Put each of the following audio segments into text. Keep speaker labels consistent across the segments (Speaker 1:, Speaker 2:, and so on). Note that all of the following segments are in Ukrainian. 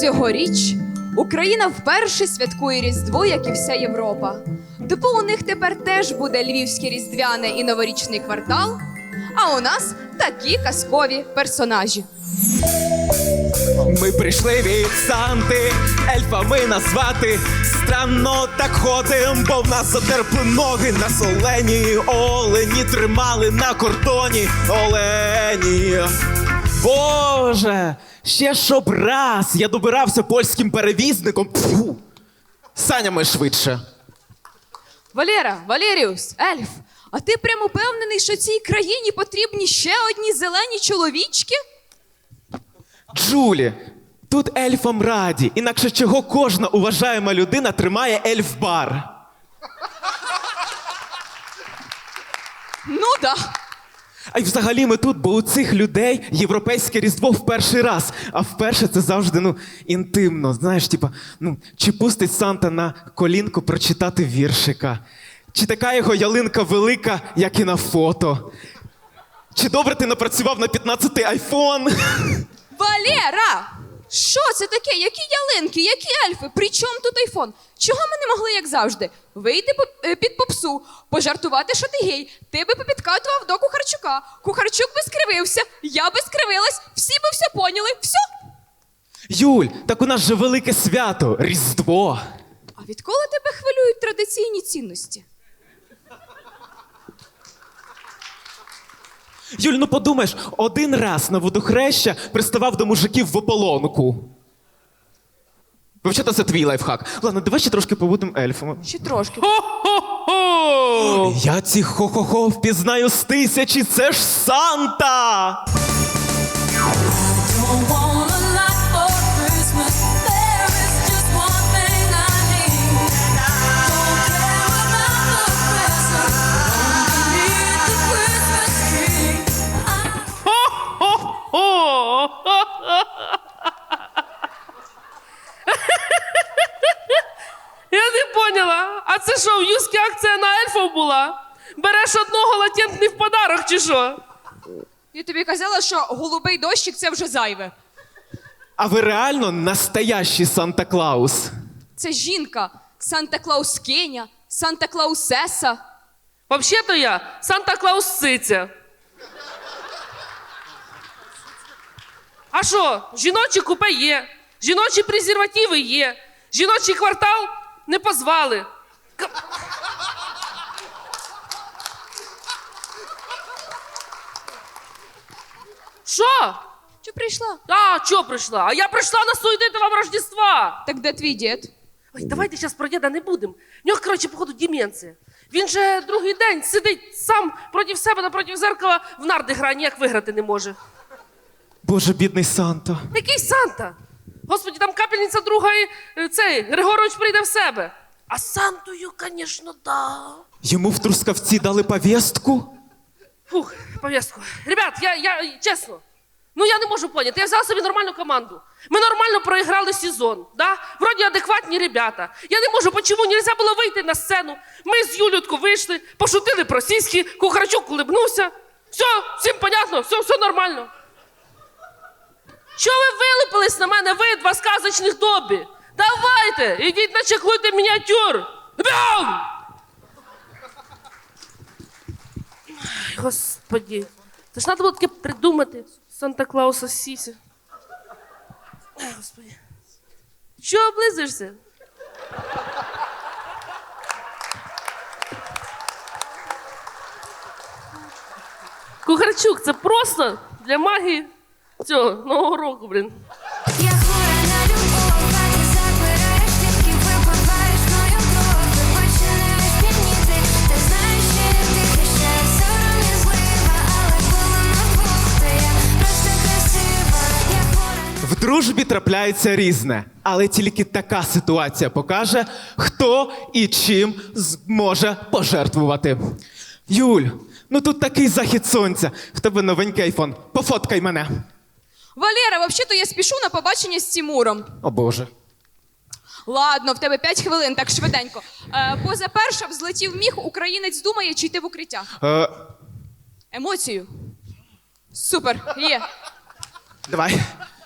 Speaker 1: Цьогоріч Україна вперше святкує Різдво, як і вся Європа. Тому у них тепер теж буде львівське різдвяне і новорічний квартал. А у нас такі казкові персонажі.
Speaker 2: Ми прийшли від Санти, ельфами назвати. Странно так ходим, бо в нас затерпли ноги на солені. Олені тримали на кордоні. Олені. Боже, ще щоб раз я добирався польським перевізником. Фу. Санями швидше.
Speaker 1: Валера, Валеріус, Ельф, а ти прям упевнений, що цій країні потрібні ще одні зелені чоловічки?
Speaker 2: Джулі, тут ельфам раді, інакше чого кожна уважаєма людина тримає ельф-бар.
Speaker 1: Ну да.
Speaker 2: А й взагалі ми тут, бо у цих людей європейське різдво в перший раз. А вперше це завжди ну, інтимно. Знаєш, типа, ну, чи пустить Санта на колінку прочитати віршика, чи така його ялинка велика, як і на фото. Чи добре ти напрацював на 15-й айфон?
Speaker 1: Валера! Що це таке? Які ялинки, які ельфи? При чому тут айфон? Чого ми не могли, як завжди, вийти е, під попсу, пожартувати, що ти гей, ти би попідкатував до Кухарчука, Кухарчук би скривився, я би скривилась, всі би все поняли, все.
Speaker 2: Юль, так у нас же велике свято Різдво.
Speaker 1: А відколи тебе хвилюють традиційні цінності?
Speaker 2: Юль, ну подумаєш, один раз на водохреща приставав до мужиків в ополонку. Вивчата, це твій лайфхак. Ладно, давай ще трошки побудемо ельфами.
Speaker 1: Ще трошки.
Speaker 2: Хо-хо-хо! Я ці хо-хо-хо впізнаю з тисячі, це ж Санта!
Speaker 3: Це що, в юзкі акція на ельфов була? Береш одного латентний в подарок чи що?
Speaker 1: Я тобі казала, що голубий дощик це вже зайве.
Speaker 2: А ви реально настоящий Санта-Клаус?
Speaker 1: Це жінка, Санта-Клаускиня, Санта-Клаусеса.
Speaker 3: Взагалі-то я Санта-Клаус Сиця. А що, жіночі купе є, жіночі презервативи є, жіночий квартал не позвали. Що?
Speaker 1: Чи прийшла?
Speaker 3: А, чого прийшла? А я прийшла насуетити вам Рождества.
Speaker 1: Так де твій дід?
Speaker 3: Ой, давайте зараз про діда не будемо. В нього, коротше, походу, деменція. Він же другий день сидить сам проти себе напроти зеркала в нарди грає, ніяк виграти не може.
Speaker 2: Боже, бідний Санта.
Speaker 3: Який Санта? Господі, там капельниця друга і е, цей Григорович прийде в себе. А Сантою, звісно, да.
Speaker 2: Йому в трускавці дали повістку?
Speaker 3: Фух, пов'язку. Ребят, я, я чесно. Ну я не можу поняти. Я взяла собі нормальну команду. Ми нормально проіграли сезон. Да? Вроді адекватні ребята. Я не можу, почему нельзя було вийти на сцену. Ми з Юлютку вийшли, пошутили про сіськи, Кухарчук улибнувся. Все, всім понятно, все, все нормально. Чого ви вилупились на мене, ви два сказочних добі? Давайте, ідіть начеклуйте мініатюр. Бям! Ай, Господи. Це ж треба було таке придумати. Санта-Клауса Сісі. Ай, Господи. Чого облизуєшся? Кухарчук, це просто для магії цього нового року, блін.
Speaker 4: Я
Speaker 2: В дружбі трапляється різне, але тільки така ситуація покаже, хто і чим зможе пожертвувати. Юль, ну тут такий захід сонця. В тебе новенький айфон. Пофоткай мене.
Speaker 1: Валера, взагалі-то я спішу на побачення з Тімуром.
Speaker 2: О Боже.
Speaker 1: Ладно, в тебе 5 хвилин, так швиденько. Е, поза перша взлетів міг, українець думає, чи йти в укриття.
Speaker 2: Е,
Speaker 1: Емоцію. Супер, є.
Speaker 2: давай.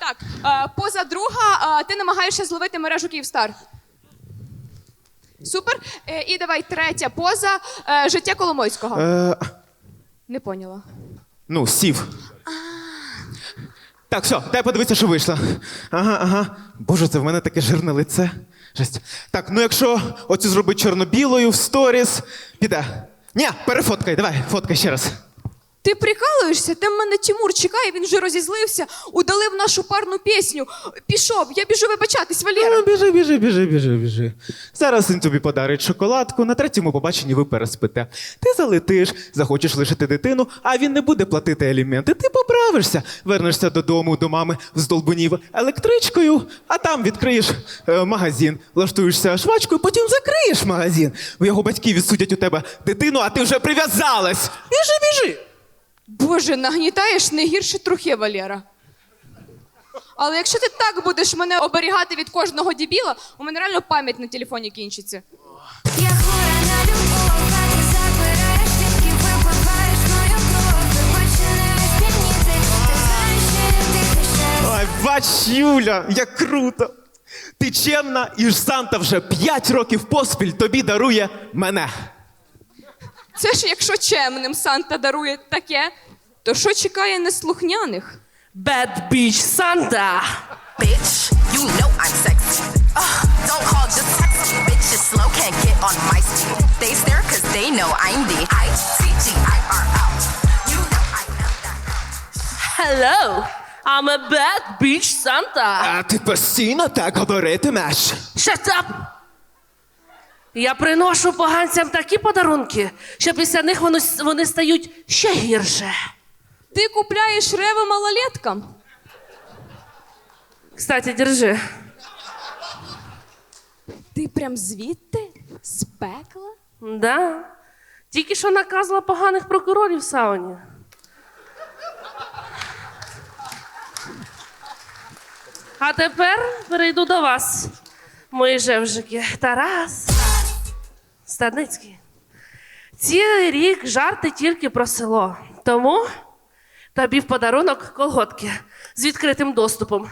Speaker 1: Так, е, поза друга, е, ти намагаєшся зловити мережу Київстар. Супер. Е, і давай третя поза е, життя Коломойського.
Speaker 2: Е,
Speaker 1: Не поняла.
Speaker 2: ну, сів. Так, все, дай подивитися, що вийшло. Ага, ага. Боже, це в мене таке жирне лице. Жесть. Так, ну якщо оцю зробити чорно-білою в сторіс, піде. Ні, перефоткай, давай, фоткай ще раз.
Speaker 1: Ти прикалуєшся? Там мене Тимур чекає, він вже розізлився, удалив нашу парну пісню. Пішов, я біжу вибачатись, Валера.
Speaker 2: Ну, біжи, біжи, біжи, біжи, біжи. Зараз він тобі подарить шоколадку, на третьому побаченні ви переспите. Ти залетиш, захочеш лишити дитину, а він не буде платити аліменти. Ти поправишся, вернешся додому до мами вздолбунів електричкою, а там відкриєш е, магазин, влаштуєшся швачкою, потім закриєш магазин. Його батьки відсудять у тебе дитину, а ти вже прив'язалась. Біжи, біжи.
Speaker 1: Боже, нагнітаєш не гірше трохи, Валера. Але якщо ти так будеш мене оберігати від кожного дібіла, у мене реально пам'ять на телефоні кінчиться.
Speaker 4: Я хвора на любов, а ти забираєш тільки випиваєш мою кров і починаєш п'яніти. Ти знаєш, що ти ще
Speaker 2: Ой, бач, Юля, як круто! Ти чемна, і ж Санта вже 5 років поспіль тобі дарує мене.
Speaker 1: Це ж якщо чемним Санта дарує таке, то що чекає неслухняних?
Speaker 3: Bad Beach Santa.
Speaker 5: Bitch, you know I'm sexy. Uh, don't call, just text me. Bitch Bitches slow, can't get on my speed. They stare cause they know I'm the I-T-G-I-R-L. You know I know that.
Speaker 3: Hello, I'm a bad beach Santa.
Speaker 2: А ти постійно так говоритимеш.
Speaker 3: Shut up! Я приношу поганцям такі подарунки, що після них вони, вони стають ще гірше.
Speaker 1: Ти купляєш реви малолеткам?
Speaker 3: Кстати, держи.
Speaker 1: Ти прям звідти? З пекла?
Speaker 3: Да. Тільки що наказала поганих прокурорів в сауні. А тепер перейду до вас, мої жевжики. Тарас Стадницький. Цілий рік жарти тільки про село. Тому тобі в подарунок колготки з відкритим доступом.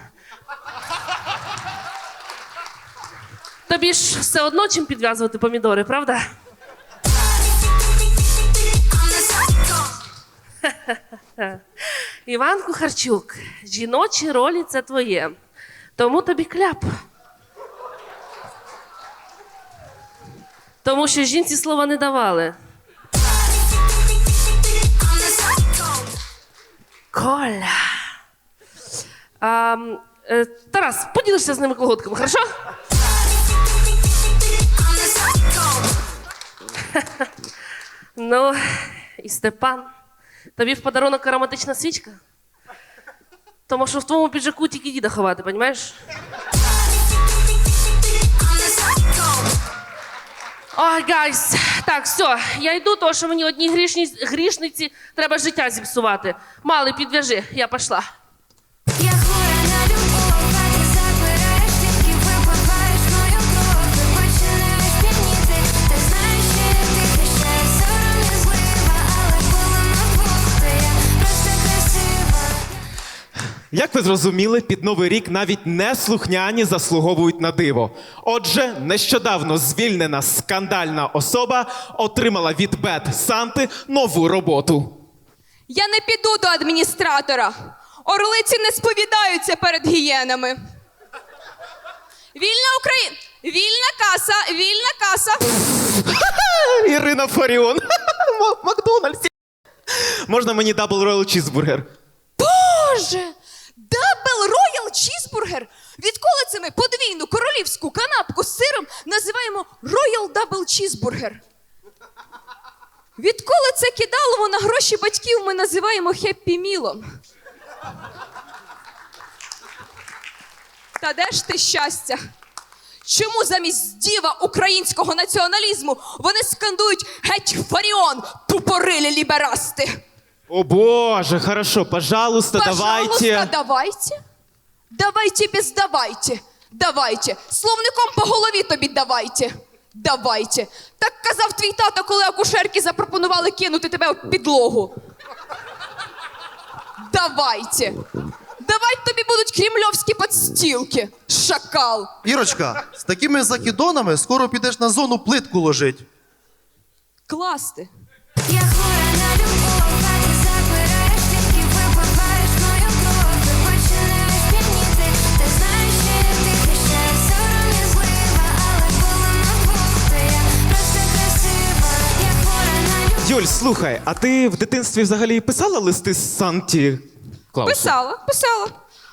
Speaker 3: Тобі ж все одно чим підв'язувати помідори, правда? Іван Кухарчук, жіночі ролі це твоє. Тому тобі кляп. Тому що жінці слова не давали. Коля. А, е, Тарас, поділишся з ними колготками, хорошо? Ну, і Степан. Тобі в подарунок ароматична свічка? Тому що в твоєму піджаку тільки діда ховати, понімаєш? Ой, гайс. Так, все, я йду, тому що мені одній грішні, грішниці треба життя зіпсувати. Мали, підв'яжи, я пішла.
Speaker 4: Я
Speaker 2: Як ви зрозуміли, під новий рік навіть неслухняні заслуговують на диво. Отже, нещодавно звільнена скандальна особа отримала від Бет Санти нову роботу.
Speaker 1: Я не піду до адміністратора. Орлиці не сповідаються перед гієнами. Вільна Україна! Вільна каса! Вільна каса!
Speaker 2: Ірина Фаріон. Макдональдс. Можна мені дабл роял чізбургер?
Speaker 1: Боже! Дабл роял чізбургер! Відколи це ми подвійну королівську канапку з сиром називаємо Роял Дабл Чізбургер? Відколи це кидалово на гроші батьків ми називаємо хеппі мілом? Та де ж ти щастя? Чому замість діва українського націоналізму вони скандують геть фаріон, тупорилі ліберасти?
Speaker 2: О боже, хорошо, пожалуйста,
Speaker 1: Пожалуйста,
Speaker 2: давайте.
Speaker 1: давайте. Давайте без давайте. Давайте. Словником по голові тобі давайте. Давайте. Так казав твій тато, коли акушерки запропонували кинути тебе в підлогу. Давайте. давай тобі будуть кремльовські подстілки. Шакал.
Speaker 6: Ірочка, з такими закидонами скоро підеш на зону плитку ложить.
Speaker 1: Класти.
Speaker 4: Я
Speaker 2: Юль, слухай, а ти в дитинстві взагалі писала листи з Санті Клаусу?
Speaker 1: Писала, писала.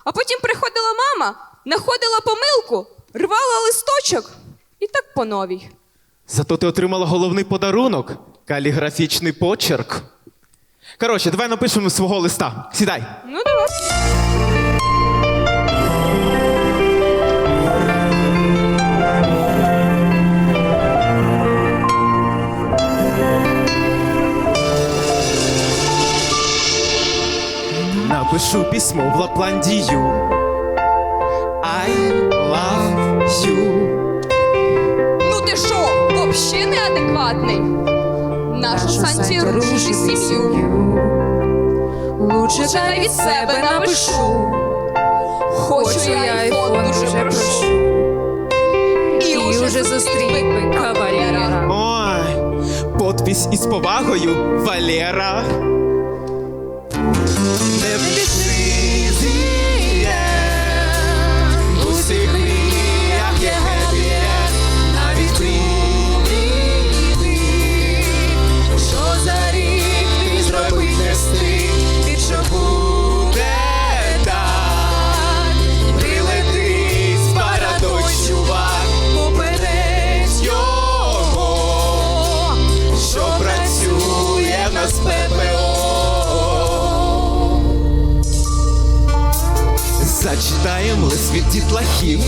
Speaker 1: А потім приходила мама, знаходила помилку, рвала листочок і так по новій.
Speaker 2: Зато ти отримала головний подарунок каліграфічний почерк. Коротше, давай напишемо свого листа. Сідай.
Speaker 1: Ну, давай.
Speaker 2: Напишу письмо в Лапландію. I love you.
Speaker 1: Ну ти що, вообще неадекватний? Нашу Санті рушить сім'ю. Лучше навіть себе напишу. Хочу я айфон дуже прошу. І уже зустрів би кавалера.
Speaker 2: Ой, подпись із повагою Валера. Не пиши Від дітлахів.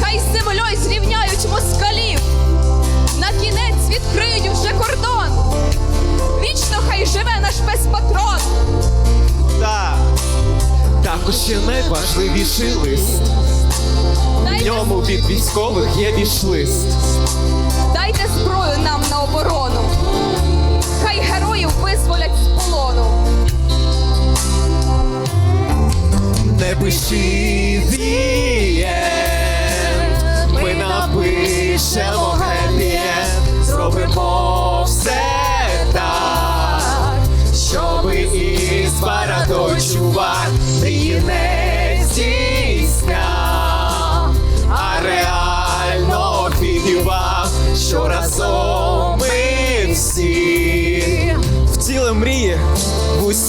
Speaker 1: Хай з землею зрівняють москалів. На кінець відкриють вже кордон. Вічно хай живе наш безпатрон.
Speaker 2: Так. Також ще найважливіший лист. В ньому від військових є вішлист.
Speaker 1: дайте зброю нам на оборону. Хай героїв визволять з полону.
Speaker 2: Не пиши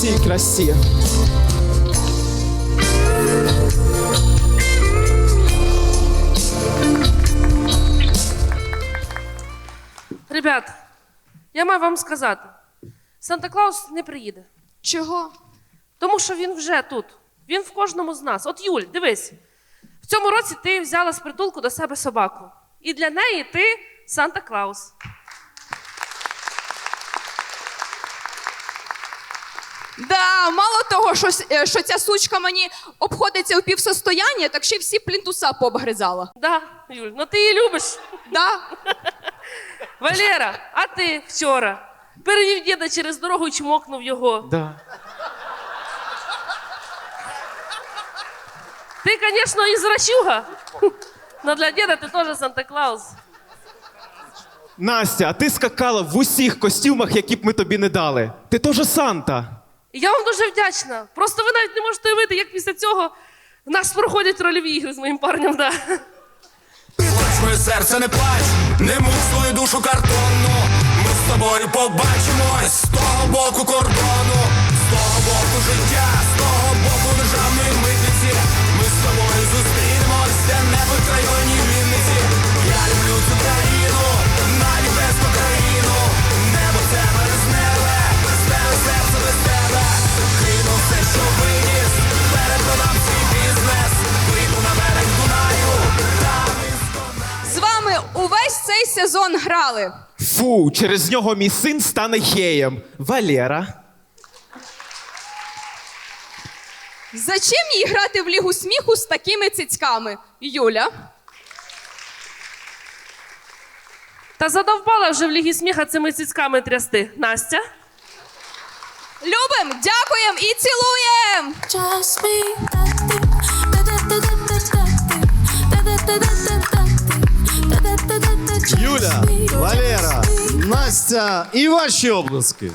Speaker 2: в усій красі.
Speaker 3: Ребят, я маю вам сказати: Санта Клаус не приїде.
Speaker 1: Чого?
Speaker 3: Тому що він вже тут. Він в кожному з нас. От Юль, дивись. В цьому році ти взяла з притулку до себе собаку. І для неї ти Санта Клаус.
Speaker 1: Да, мало того, що, е, що ця сучка мені обходиться у півсостояння, так ще й всі плінтуса пообгризала.
Speaker 3: Да, Юль, ну ти її любиш.
Speaker 1: Да?
Speaker 3: Валера, а ти вчора перевів діда через дорогу і чмокнув його.
Speaker 2: Да.
Speaker 3: Ти, звісно, і зрачуга. Но для діда ти теж Санта Клаус.
Speaker 2: Настя, а ти скакала в усіх костюмах, які б ми тобі не дали. Ти теж Санта.
Speaker 3: І я вам дуже вдячна. Просто ви навіть не можете уявити, як після цього в нас проходять рольові ігри з моїм парнем. Да.
Speaker 7: Плач, моє серце, не плач, не муч свою душу картонну. Ми з тобою побачимось з того боку кордону, з того боку життя, з того боку державної
Speaker 1: цей грали.
Speaker 2: Фу, через нього мій син стане геєм. Валера.
Speaker 1: Зачем їй грати в лігу сміху з такими цицьками? Юля.
Speaker 3: Та задовбала вже в лігі сміха цими цицьками трясти. Настя.
Speaker 1: Любим, дякуємо і цілуємо!
Speaker 4: Just me. Da-da-da-da-da-da-da.
Speaker 8: Юля, Валера, Настя і ваші обласки.